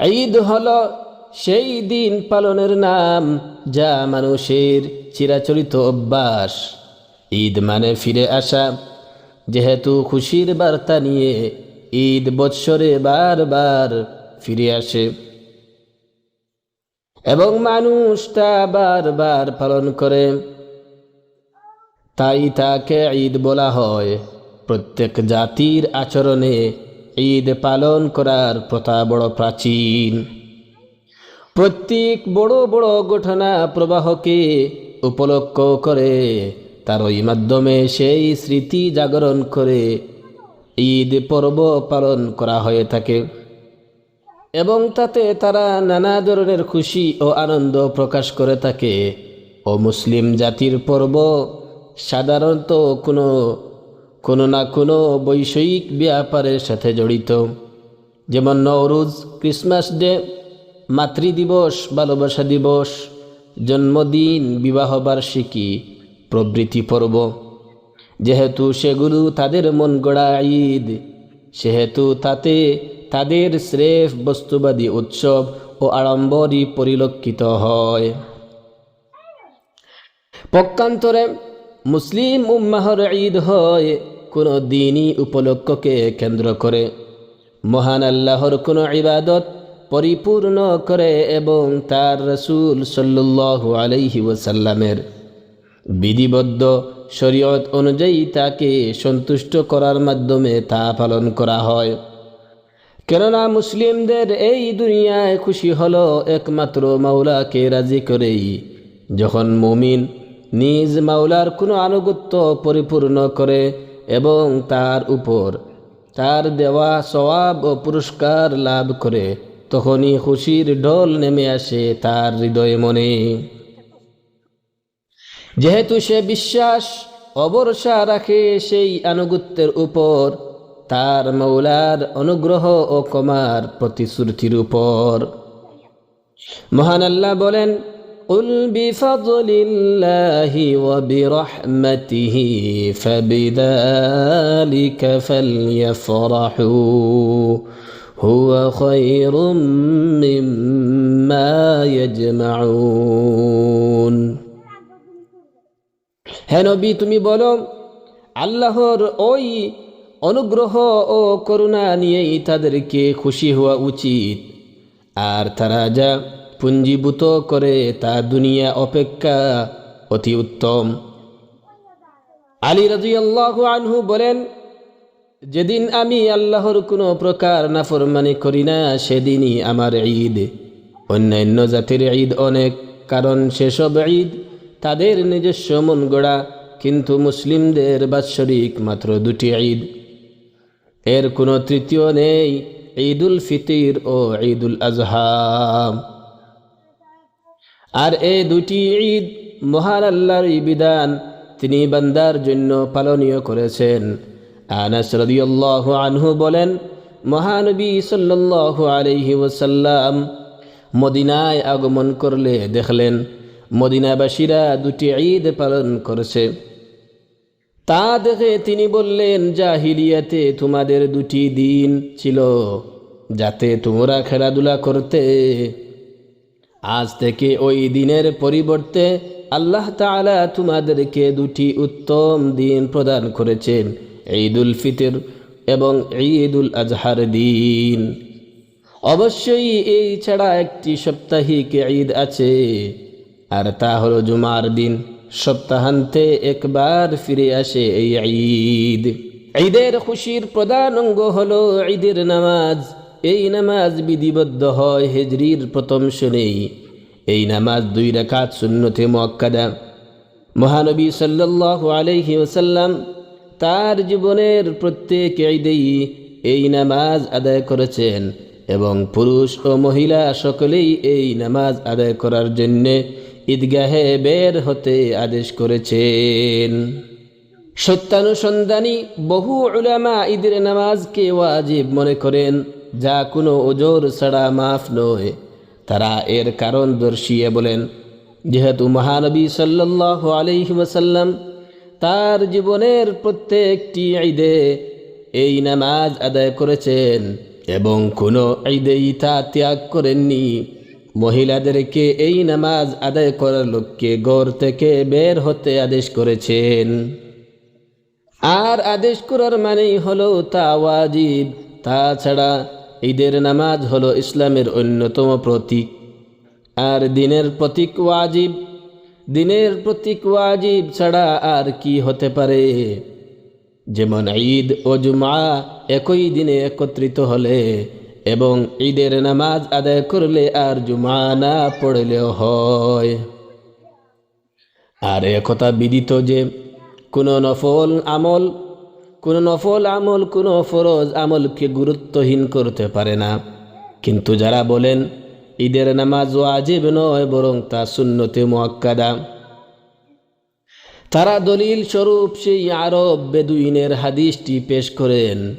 ঈদ হল সেই দিন পালনের নাম, যা মানুষের চিরাচরিত অভ্যাস। ঈদ মানে ফিরে আসা। যেহেতু খুশির বার্তা নিয়ে ঈদ বৎসরে বারবার ফিরে আসে। এবং মানুষ তা বারবার পালন করে। তাই তাকে ঈদ বলা হয়। প্রত্যেক জাতির আচরণে ঈদ পালন করার প্রথা বড় প্রাচীন। প্রত্যেক বড় বড় ঘটনা প্রবাহকে উপলক্ষ করে তার ওই মাধ্যমে সেই স্মৃতি জাগরণ করে ঈদ পর্ব পালন করা হয়ে থাকে। এবং তাতে তারা নানা ধরনের খুশি ও আনন্দ প্রকাশ করে থাকে। ও মুসলিম জাতির পর্ব সাধারণত কোনো কোনো না কোনো বৈষয়িক ব্যাপারের সাথে জড়িত। যেমন নওরুজ ক্রিসমাস ডে, মাতৃদিবস, ভালোবাসা দিবস, জন্মদিন বিবাহবার্ষিকী প্রভৃতি পর্ব। যেহেতু সেগুলো তাদের মন গড়া ঈদ, সেহেতু তাতে তাদের স্রেফ বস্তুবাদী উৎসব ও আড়ম্বরই পরিলক্ষিত হয়। পক্ষান্তরে মুসলিম উম্মাহর ঈদ হয় কোনো দিনই উপলক্ষকে কেন্দ্র করে। মহান আল্লাহর কোনো ইবাদত পরিপূর্ণ করে এবং তার রসুল সাল্লু আলাইহি ওসাল্লামের বিধিবদ্ধ শরীয়ত অনুযায়ী তাকে সন্তুষ্ট করার মাধ্যমে তা পালন করা হয়। কেননা মুসলিমদের এই দুনিয়ায় খুশি হলো একমাত্র মাওলাকে রাজি করেই। যখন মুমিন নিজ মাওলার কোনো আনুগত্য পরিপূর্ণ করে এবং তার উপর। তার দেওয়া সওয়াব ও পুরস্কার লাভ করে তখনই খুশির ঢোল নেমে আসে তার হৃদয়ে মনে। যেহেতু সে বিশ্বাস অবরসা রাখে সেই আনুগত্যের উপর, তার মৌলার অনুগ্রহ ও কমার প্রতিশ্রুতির উপর। মহান আল্লাহ বলেন قل بفضل الله وبرحمته فبذلك فليفرحوا هو خير مما يجمعون হ্যাঁ নবী তুমি বলো আল্লাহর ওই অনুগ্রহ ও করুণা নিয়েই তাদেরকে খুশি হওয়া উচিত আর তারা যা পুঞ্জীভূত করে তা দুনিয়া অপেক্ষা অতি উত্তম। আলী রাজিয়াল্লাহ আনহু বলেন, যেদিন আমি আল্লাহর কোনো প্রকার নাফরমানি করি না, সেদিনই আমার ঈদ। অন্যান্য জাতির ঈদ অনেক, কারণ সেসব ঈদ তাদের নিজস্ব মন গড়া, কিন্তু মুসলিমদের বাৎসরিক মাত্র দুটি ঈদ। এর কোনো তৃতীয় নেই, ঈদুল ফিতির ও ঈদুল আজহা আর এই দুটি ঈদ মহান আল্লাহর বিধান তিনি বান্দার জন্য পালনীয় করেছেন। আনাস রাদিয়াল্লাহু আনহু বলেন, মহানবী সাল্লাল্লাহু আলাইহি ওয়াসাল্লাম মদিনায় আগমন করলে দেখলেন, মদিনাবাসীরা দুটি ঈদ পালন করেছে। তা দেখে তিনি বললেন, জাহিলিয়াতে তোমাদের দুটি দিন ছিল, যাতে তোমরা খেলাধুলা করতে আজ থেকে ওই দিনের পরিবর্তে আল্লাহ তাআলা তোমাদেরকে দুটি উত্তম দিন প্রদান করেছেন, ঈদুল ফিতর এবং ঈদুল আজহার দিন। অবশ্যই এই ছাড়া একটি সাপ্তাহিক ঈদ আছে, আর তা হলো জুমার দিন। সপ্তাহান্তে একবার ফিরে আসে এই ঈদ। ঈদের খুশির প্রধান অঙ্গ হলো ঈদের নামাজ। এই নামাজ বিধিবদ্ধ হয় হেজরির প্রথম শনেই এই নামাজ দুই রাকাত সুন্নতে মোয়াক্কাদা। মহানবী সাল্লাল্লাহু আলাইহি ওসাল্লাম তার জীবনের প্রত্যেক ঈদেই এই নামাজ আদায় করেছেন এবং পুরুষ ও মহিলা সকলেই এই নামাজ আদায় করার জন্যে ঈদগাহে বের হতে আদেশ করেছেন। সত্যানুসন্ধানী বহু উলামা ঈদের নামাজকে ওয়াজিব মনে করেন, যা কোনো ওজোর ছাড়া মাফ নয়। তারা এর কারণ দর্শিয়ে বলেন, যেহেতু মহানবী সাল্লাহ আলহি ওসাল্লাম তার জীবনের প্রত্যেকটি ঈদে এই নামাজ আদায় করেছেন এবং কোনো ঈদেই তা ত্যাগ করেননি। মহিলাদেরকে এই নামাজ আদায় করার লোককে গড় থেকে বের হতে আদেশ করেছেন। আর আদেশ করার মানেই হলো তা ওয়াজিব তাছাড়া ঈদের নামাজ হলো ইসলামের অন্যতম প্রতীক। আর দিনের প্রতীক ওয়াজিব, দিনের প্রতীক ওয়াজিব ছাড়া আর কি হতে পারে? যেমন ঈদ ও জুমা একই দিনে একত্রিত হলে এবং ঈদের নামাজ আদায় করলে আর জুমা না পড়লেও হয়। আর একথা বিদিত যে কোনো নফল আমল কোনো নফল আমল, কোনো ফরজ আমলকে গুরুত্বহীন করতে পারে না। কিন্তু যারা বলেন, ঈদের নামাজ ওয়াজিব নয়, বরং তা সুন্নতে মোয়াক্কাদা। তারা দলিল স্বরূপ সেই আরব বেদুইনের হাদিসটি পেশ করেন।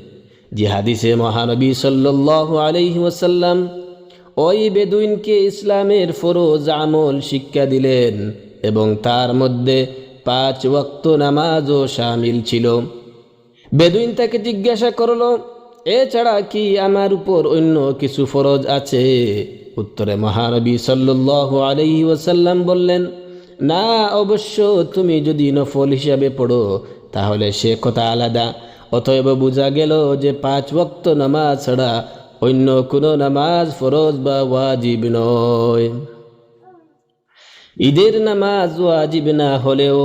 যে হাদিসে মহানবী সাল্লাল্লাহু আলাইহি ওয়াসাল্লাম ওই বেদুইনকে ইসলামের ফরোজ আমল শিক্ষা দিলেন এবং তার মধ্যে পাঁচ ওয়াক্ত নামাজও সামিল ছিল। বেদুইন তাকে জিজ্ঞাসা করল এছাড়া কি আমার উপর অন্য কিছু ফরজ আছে? উত্তরে মহানবী সাল্লাল্লাহু আলাইহি ওসাল্লাম বললেন, না, অবশ্য তুমি যদি নফল হিসাবে পড়ো, তাহলে সে কথা আলাদা। অতএব বোঝা গেল যে পাঁচ ওয়াক্ত নামাজ ছাড়া অন্য কোনো নামাজ ফরজ বা ওয়াজিব নয়। ঈদের নামাজ ওয়াজিব না হলেও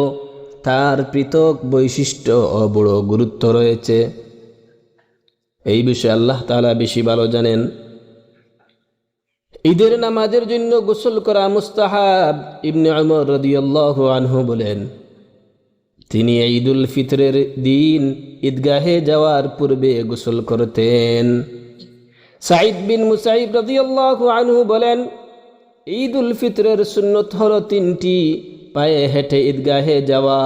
তার পৃথক বৈশিষ্ট্য ও বড় গুরুত্ব রয়েছে। এই বিষয়ে আল্লাহ তালা বেশি ভালো জানেন। ঈদের নামাজের জন্য গোসল করা মুস্তাহাব ইবনে উমর রাদিয়াল্লাহু আনহু বলেন, তিনি ঈদুল ফিতরের দিন ঈদগাহে যাওয়ার পূর্বে গোসল করতেন। সাইদ বিন মুসাইব রাদিয়াল্লাহু আনহু বলেন ঈদ উল ফিতরের সুন্নত হলো তিনটি পায়ে হেঁটে ঈদগাহে যাওয়া।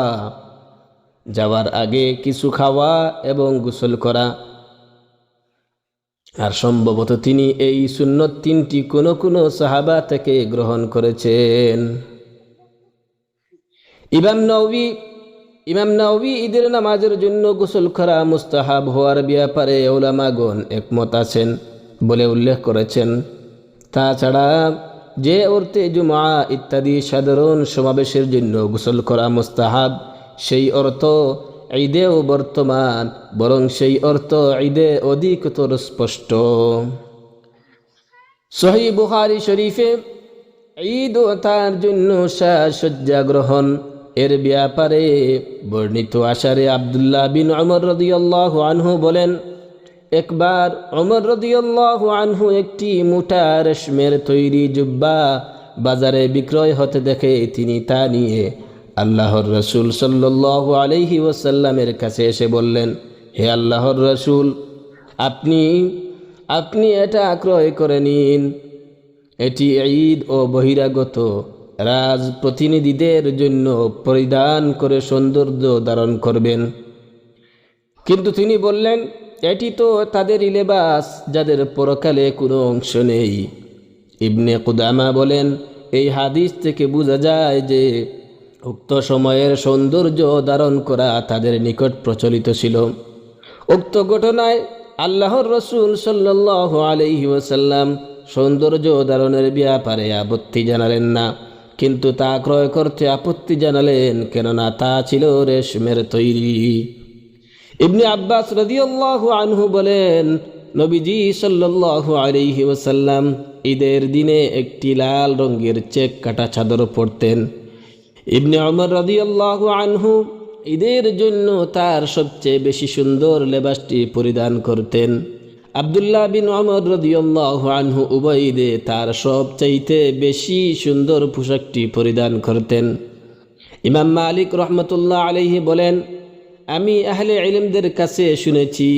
যাওয়ার আগে কিছু খাওয়া এবং গোসল করা। আর সম্ভবত তিনি এই সুন্নত তিনটি কোন কোন সাহাবা থেকে গ্রহণ করেছেন। ইমাম নবী ইমাম নবী ঈদের নামাজের জন্য গোসল করা মুস্তাহাব হওয়ার ব্যাপারে ওলামাগণ একমত আছেন বলে উল্লেখ করেছেন। তাছাড়া যে অর্থে জুমা ইত্যাদি সাধারণ সমাবেশের জন্য গোসল করা মুস্তাহাব, সেই অর্থ ঈদেও বর্তমান, বরং সেই অর্থ ঈদে অধিকতর স্পষ্ট। সহি বুহারি শরীফে ঈদ ও তার জন্য সাজসজ্জা গ্রহণ, এর ব্যাপারে বর্ণিত আশারে আবদুল্লাহ বিন অমর রদিয়াল্লাহু আনহু বলেন একবার অমর রদিয়াল্লাহু আনহু একটি মোটা রেশমের তৈরি জুব্বা বাজারে বিক্রয় হতে দেখে তিনি তা নিয়ে আল্লাহর রসুল সাল্লাহ আলহি ওসাল্লামের কাছে এসে বললেন, হে আল্লাহর রসুল, আপনি আপনি এটা ক্রয় করে নিন। এটি ঈদ ও বহিরাগত রাজ প্রতিনিধিদের জন্য পরিধান করে সৌন্দর্য ধারণ করবেন। কিন্তু তিনি বললেন এটি তো তাদেরই লেবাস যাদের পরকালে কোনো অংশ নেই। ইবনে কুদামা বলেন, এই হাদিস থেকে বোঝা যায় যে উক্ত সময়ের সৌন্দর্য ধারণ করা তাদের নিকট প্রচলিত ছিল। উক্ত ঘটনায় আল্লাহর রসুল সাল্লাহ আলহি ওসাল্লাম সৌন্দর্য ধারণের ব্যাপারে আপত্তি জানালেন না, কিন্তু তা ক্রয় করতে আপত্তি জানালেন, কেননা তা ছিল রেশমের তৈরি। ইবনে আব্বাস রদিয়াল্লাহু আনহু বলেন, নবীজি সাল্লাল্লাহু আলাইহি ওসাল্লাম ঈদের দিনে একটি লাল রঙের চেক কাটা চাদর পরতেন। ইবনে অমর রদিয়াল্লাহু আনহু ঈদের জন্য তার সবচেয়ে বেশি সুন্দর লেবাসটি পরিধান করতেন। আবদুল্লাহ বিন অমর রদিয়াল্লাহু আনহু ঈদে তার সবচাইতে বেশি সুন্দর পোশাকটি পরিধান করতেন। ইমাম মালিক রহমতুল্লাহ আলহি বলেন আমি আহলে ইলমদের কাছে শুনেছি,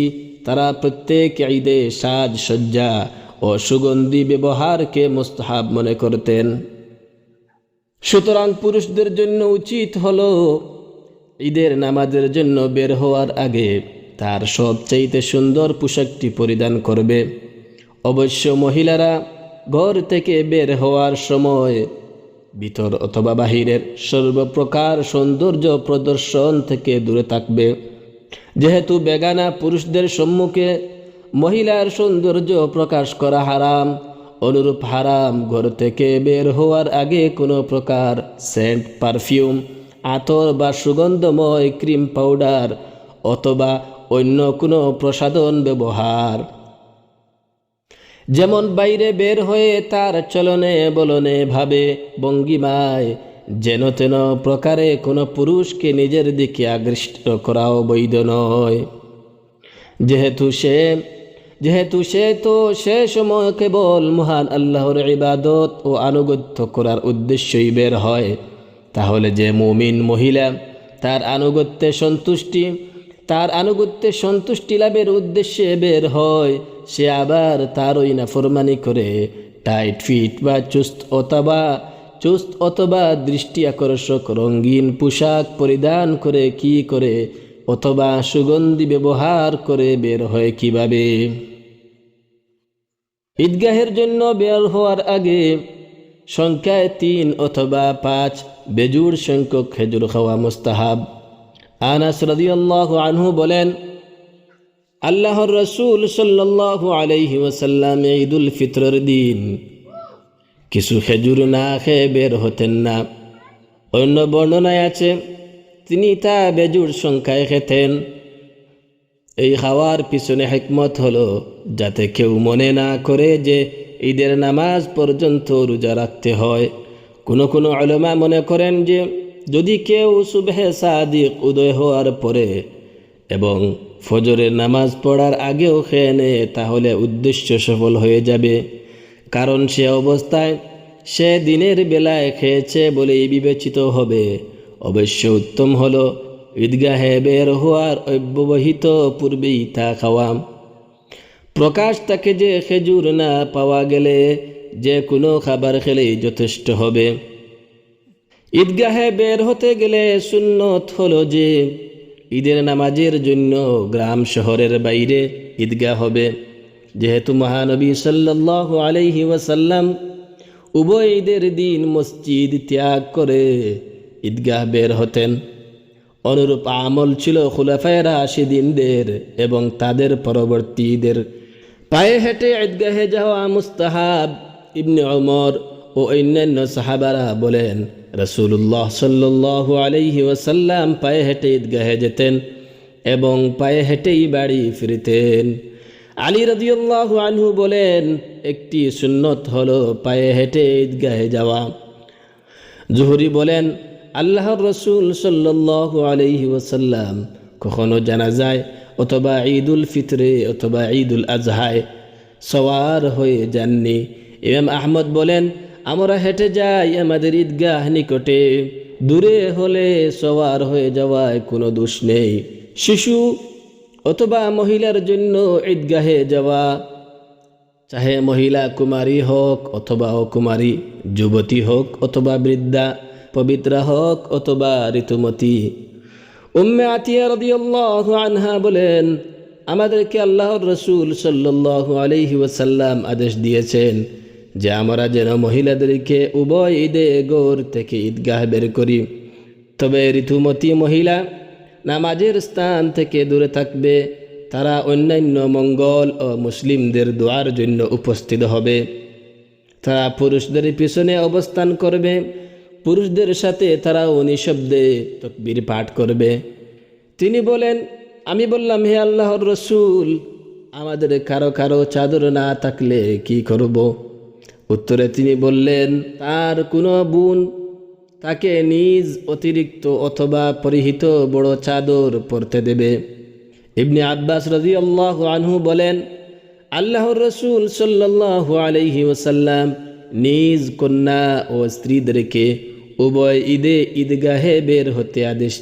তারা প্রত্যেক ঈদে সাজ সজ্জা ও সুগন্ধি ব্যবহারকে মুস্তাহাব মনে করতেন। সুতরাং পুরুষদের জন্য উচিত হল ঈদের নামাজের জন্য বের হওয়ার আগে তার সবচাইতে সুন্দর পোশাকটি পরিধান করবে। অবশ্য মহিলারা ঘর থেকে বের হওয়ার সময় ভিতর অথবা বাহিরের সর্বপ্রকার সৌন্দর্য প্রদর্শন থেকে দূরে থাকবে। যেহেতু বেগানা পুরুষদের সম্মুখে মহিলার সৌন্দর্য প্রকাশ করা হারাম, অনুরূপ হারাম ঘর থেকে বের হওয়ার আগে কোনো প্রকার সেন্ট পারফিউম আতর বা সুগন্ধময় ক্রিম পাউডার অথবা অন্য কোনো প্রসাধন ব্যবহার। যেমন বাইরে বের হয়ে তার চলনে বলনে ভাবে, ভঙ্গিমায় যেন তেন প্রকারে কোনো পুরুষকে নিজের দিকে আকৃষ্ট করাও বৈধ নয়। যেহেতু সে যেহেতু সে তো সে সময় কেবল মহান আল্লাহর ইবাদত ও আনুগত্য করার উদ্দেশ্যই বের হয়, তাহলে যে মুমিন মহিলা তার আনুগত্যে সন্তুষ্টি তার আনুগত্যে সন্তুষ্টি লাভের উদ্দেশ্যে বের হয়। সে আবার তারই নাফরমানি করে। টাইট ফিট বা চুস্ত অথবা চুস্ত অথবা দৃষ্টি আকর্ষক, রঙিন পোশাক পরিধান করে কি করে, অথবা সুগন্ধি ব্যবহার করে বের হয় কীভাবে? ঈদগাহের জন্য বের হওয়ার আগে সংখ্যায় তিন অথবা পাঁচ বেজুর সংখ্যক খেজুর খাওয়া মুস্তাহাব। আনাস রাদিয়াল্লাহু আনহু বলেন, আল্লাহর রসুল সাল্লাল্লাহু আলাইহি ওয়াসাল্লাম ঈদুল ফিতরের দিন। কিছু খেজুর না খেয়ে বের হতেন না। অন্য বর্ণনায় আছে, তিনি তা বেজুর সংখ্যায় খেতেন। এই খাওয়ার পিছনে হেকমত হলো, যাতে কেউ মনে না করে যে ঈদের নামাজ পর্যন্ত রোজা রাখতে হয়। কোনো কোনো আলমা মনে করেন যে যদি কেউ সুবেহে সাদিক উদয় হওয়ার পরে এবং ফজরের নামাজ পড়ার আগেও খেয়ে নেয়, তাহলে উদ্দেশ্য সফল হয়ে যাবে। কারণ সে অবস্থায় সে দিনের বেলায় খেয়েছে বলেই বিবেচিত হবে। অবশ্য উত্তম হলো, ঈদগাহে বের হওয়ার অব্যবহিত পূর্বেই তা খাওয়া। প্রকাশ তাকে যে খেজুর না পাওয়া গেলে যে কোনো খাবার খেলেই যথেষ্ট হবে। ঈদগাহে বের হতে গেলে সুন্নত হলো যে ঈদের নামাজের জন্য গ্রাম শহরের বাইরে ঈদগাহ হবে। যেহেতু মহানবী সাল্লাহ আলাইহি ওয়াসাল্লাম উভয় ঈদের দিন মসজিদ ত্যাগ করে ঈদগাহ বের হতেন। অনুরূপ আমল ছিল খুলাফায়রা আশিদিনদের এবং তাদের পরবর্তী ঈদের। পায়ে হেঁটে ঈদগাহে যাওয়া মুস্তাহাব ইবনে ওমর ও অন্যান্য সাহাবারা বলেন রসুল্লাহ সাল্লাহ আলাইহি ওয়াসাল্লাম পায়ে হেঁটে ঈদগাহে যেতেন এবং পায়ে হেঁটেই বাড়ি ফিরতেন। আলী রদিউল্লাহ আনহু বলেন, একটি সুন্নত হলো পায়ে হেঁটে ঈদগাহে যাওয়া। জুহরি বলেন, আল্লাহর রসুল সাল্লাহ আলহি ওসাল্লাম কখনো জানা যায় অথবা ঈদুল ফিতরে অথবা ঈদুল আজহায় সওয়ার হয়ে যাননি। ইমাম আহমদ বলেন আমরা হেঁটে যাই আমাদের ঈদগাহ নিকটে। দূরে হলে সওয়ার হয়ে যাওয়ায় কোনো দোষ নেই। শিশু অথবা মহিলার জন্য ঈদগাহে যাওয়া, চাহে মহিলা কুমারী হোক অথবা অকুমারী, যুবতী হোক অথবা বৃদ্ধা, পবিত্রা হোক অথবা ঋতুমতী। উম্মে আতিয়া রদিয়াল্লাহু আনহা বলেন, আমাদেরকে আল্লাহর রসুল সাল্লাল্লাহু আলাইহি ওয়াসাল্লাম আদেশ দিয়েছেন যে আমরা যেন মহিলাদেরকে উভয় ঈদে গোর থেকে ঈদগাহ বের করি। তবে ঋতুমতী মহিলা নামাজের স্থান থেকে দূরে থাকবে, তারা অন্যান্য মঙ্গল ও মুসলিমদের দোয়ার জন্য উপস্থিত হবে। তারা পুরুষদের পিছনে অবস্থান করবে, পুরুষদের সাথে তারাও নিঃশব্দে তকবির পাঠ করবে। তিনি বলেন, আমি বললাম, হে আল্লাহর রসুল, আমাদের কারও কারও চাদর না থাকলে কি করব? উত্তরে তিনি বললেন, তার কোনো বোন তাকে নিজ অতিরিক্ত অথবা পরিহিত বড় চাদর পরতে দেবে। ইবনে আব্বাস রাজি আল্লাহ আনহু বলেন, আল্লাহর রসুল সাল্লাহ আলহি ওসাল্লাম নিজ কন্যা ও স্ত্রীদেরকে উভয় ঈদে ঈদগাহে বের হতে আদেশ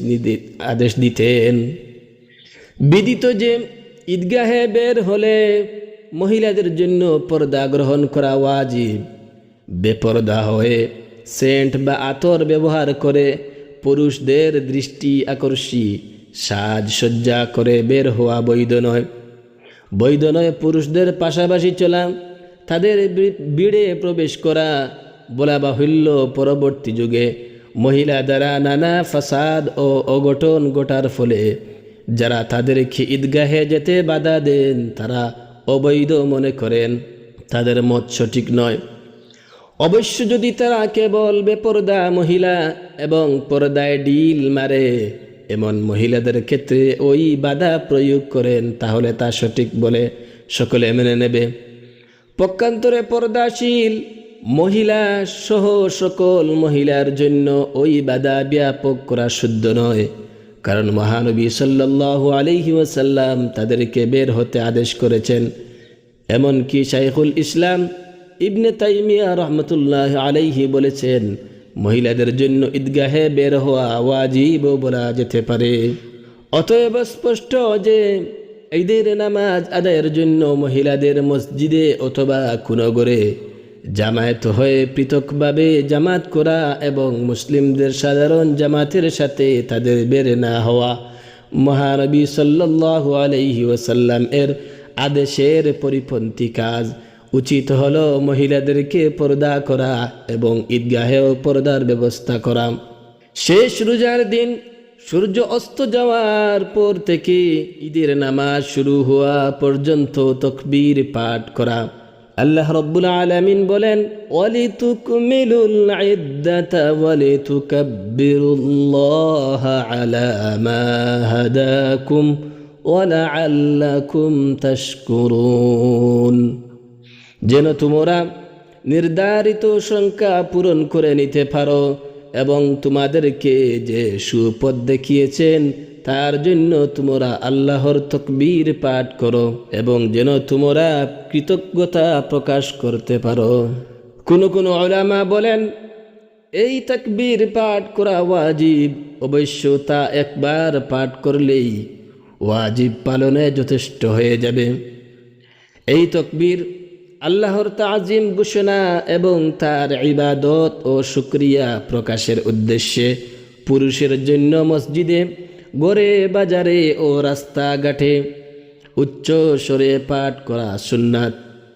আদেশ দিতেন। বিদিত যে ঈদগাহে বের হলে মহিলাদের জন্য পর্দা গ্রহণ করা ওয়াজিব। বেপর্দা হয়ে সেন্ট বা আতর ব্যবহার করে পুরুষদের দৃষ্টি আকর্ষী, সাজসজ্জা করে বের হওয়া বৈধ নয়। বৈধ নয় পুরুষদের পাশাপাশি চলা, তাদের বিড়ে প্রবেশ করা, বলা বাহুল্য পরবর্তী যুগে মহিলা দ্বারা নানা ফাসাদ ও অঘটন ঘটার ফলে যারা তাদেরকে ঈদগাহে যেতে বাধা দেন, তারা অবৈধ মনে করেন, তাদের মত সঠিক নয়। অবশ্য যদি তারা কেবল বেপরদা মহিলা এবং পর্দায় ডিল মারে, এমন মহিলাদের ক্ষেত্রে ওই বাধা প্রয়োগ করেন, তাহলে তা সঠিক বলে সকলে মেনে নেবে। পক্ষান্তরে পর্দাশীল মহিলা সহ সকল মহিলার জন্য ওই বাধা ব্যাপক করা শুদ্ধ নয়। কারণ মহানবী সাল্লাল্লাহু আলাইহি ওয়াসাল্লাম তাদেরকে বের হতে আদেশ করেছেন। এমনকি শাইখুল ইসলাম ইবনে তাইমিয়া রহমতুল্লাহ আলাইহি বলেছেন, মহিলাদের জন্য ঈদগাহে বের হওয়া ওয়াজিব বলা যেতে পারে। অতএব স্পষ্ট যে ঈদের নামাজ আদায়ের জন্য মহিলাদের মসজিদে অথবা কুনগরে জামায়াত হয়ে পৃথকভাবে জামাত করা এবং মুসলিমদের সাধারণ জামাতের সাথে তাদের বেড়ে না হওয়া। মহানবী সাল্লাল্লাহু আলাইহি ওয়াসাল্লাম এর আদেশের পরিপন্থী কাজ উচিত হল মহিলাদেরকে পর্দা করা এবং ঈদগাহেও পর্দার ব্যবস্থা করা। শেষ রোজার দিন সূর্য অস্ত যাওয়ার পর থেকে ঈদের নামাজ শুরু হওয়া পর্যন্ত তকবীর পাঠ করা। আল্লাহ রব্বুল আলামিন বলেন ইদ্দাতা মা হাদাকুম ওয়ালাআল্লাকুম তাশকুরুন. যেন তোমরা নির্ধারিত সংখ্যা পূরণ করে নিতে পারো এবং তোমাদেরকে যে সুপথ দেখিয়েছেন তার জন্য তোমরা আল্লাহর তকবীর পাঠ করো এবং যেন তোমরা কৃতজ্ঞতা প্রকাশ করতে পারো। কোনো কোনো ওলামা বলেন, এই তকবীর পাঠ করা ওয়াজিব। অবশ্য তা একবার পাঠ করলেই ওয়াজিব পালনে যথেষ্ট হয়ে যাবে। এই তকবীর আল্লাহর তাজিম ঘোষণা এবং তার ইবাদত ও শুক্রিয়া প্রকাশের উদ্দেশ্যে পুরুষের জন্য মসজিদে গড়ে বাজারে ও রাস্তাঘাটে উচ্চ স্বরে পাঠ করা সুন্নাত।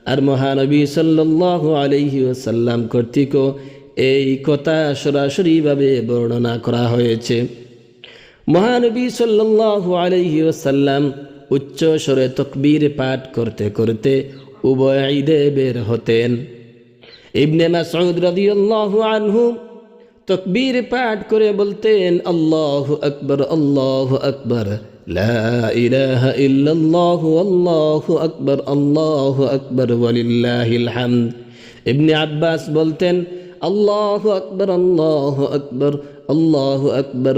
আর মহানবী সাল্লাল্লাহু আলাইহি ওয়াসাল্লাম কর্তৃকও এই কথা সরাসরিভাবে বর্ণনা করা হয়েছে। মহানবী সাল্লাল্লাহু আলাইহি ওয়াসাল্লাম উচ্চ স্বরে তকবীর পাঠ করতে করতে উভয় ঈদে বের হতেন। ইবনে মাসউদ রাদিয়াল্লাহু আনহু তকবীর পাঠ করে বলতেন, আল্লাহু আকবার আল্লাহু আকবার আল্লাহু আকবার আল্লাহু আকবার হামদ। ইবনে আব্বাস বলতেন, আল্লাহু আকবার আল্লাহু আকবার আল্লাহু আকবার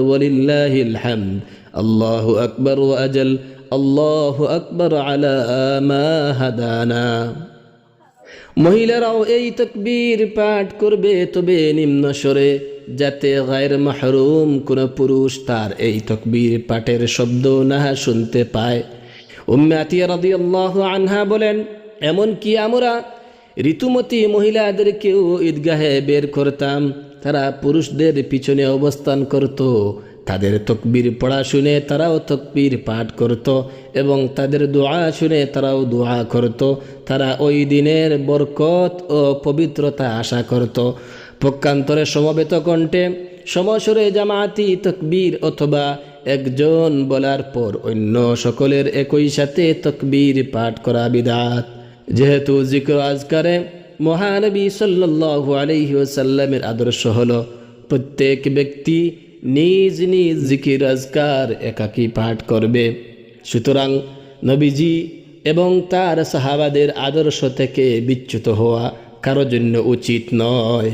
হামদ। আল্লাহু আকবার আজাল, আল্লাহু আকবার, আলা হাদানা। মহিলারাও এই তকবীর পাঠ করবে, তবে নিম্ন স্বরে যাতে গায়ের মাহরুম কোনো পুরুষ তার এই তকবীর পাঠের শব্দ না শুনতে পায়। উম্মে আতিয়া রাদিয়াল্লাহু আনহা বলেন, এমন কি আমরা ঋতুমতী মহিলাদেরকেও ঈদগাহে বের করতাম? তারা পুরুষদের পিছনে অবস্থান করত, তাদের তকবীর পড়া শুনে তারাও তকবীর পাঠ করত এবং তাদের দোয়া শুনে তারাও দোয়া করত। তারা ওই দিনের বরকত ও পবিত্রতা আশা করত। পক্ষান্তরে সমবেত কণ্ঠে সমসরে জামাতি তকবীর অথবা একজন বলার পর অন্য সকলের একই সাথে তকবীর পাঠ করা বিদাত। যেহেতু জিক্র আজকারে মহানবী সাল্লাল্লাহু আলাইহি ওয়াসাল্লামের আদর্শ হল প্রত্যেক ব্যক্তি নিজ নিজ জিকির আজকার একাকী পাঠ করবে। সুতরাং নবীজি এবং তার সাহাবাদের আদর্শ থেকে বিচ্যুত হওয়া কারও জন্য উচিত নয়।